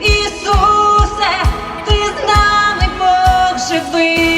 Ісусе, ти з нами Бог живий.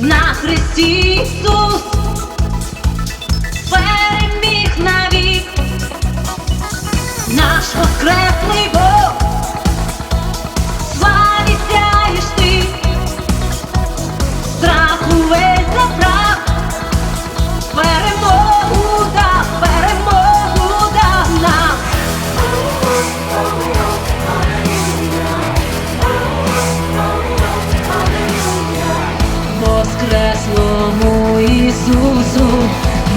на хресті Ісус переміг навік, наш воскресний Бог.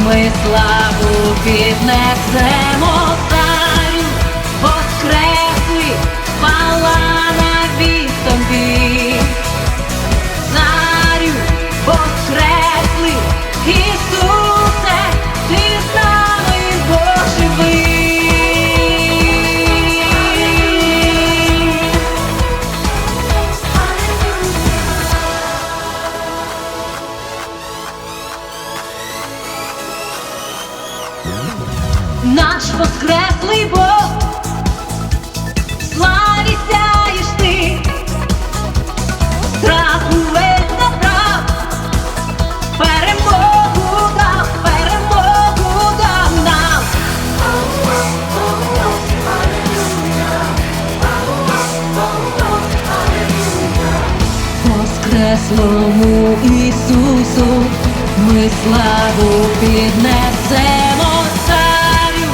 ми славу піднесемо. Наш воскреслий Бог, славі сяєш ти, страх увесь забрав, перемогу дав, перемогу дав нам. Воскреслому Ісусу ми славу піднесемо царю.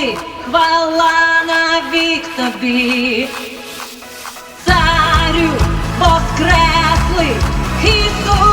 ти, хвала навік тобі, царю воскреслий Ісус.